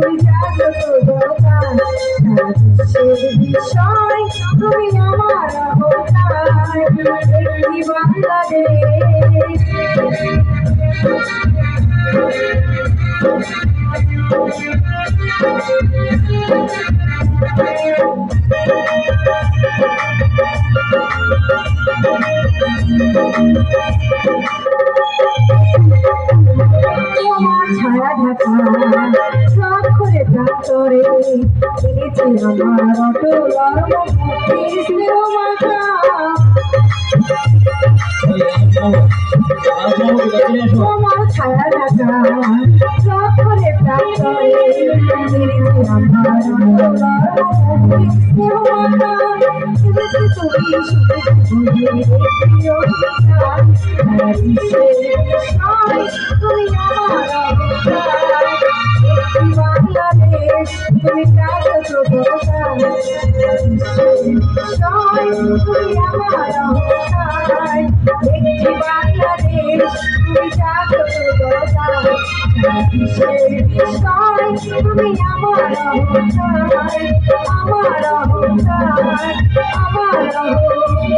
তুমি জাগ্রত জনতা সারা বিশ্বের বিষয় তুমি আমার অহংকার একটি বাংলাদেশ তোমার ছায়া ঢাকা প্রান্তরে এনেছে আমার অটল তোমার ছায়া ঢাকা এনেছে আমার তুমি আমার তুমি বিশ্বের বিষয় তুমি আমার অবতার একটি বাংলাদেশ তুমি বিশ্বের বিষয় তুমি আমার অবতার আমার অবতার আমার অবতার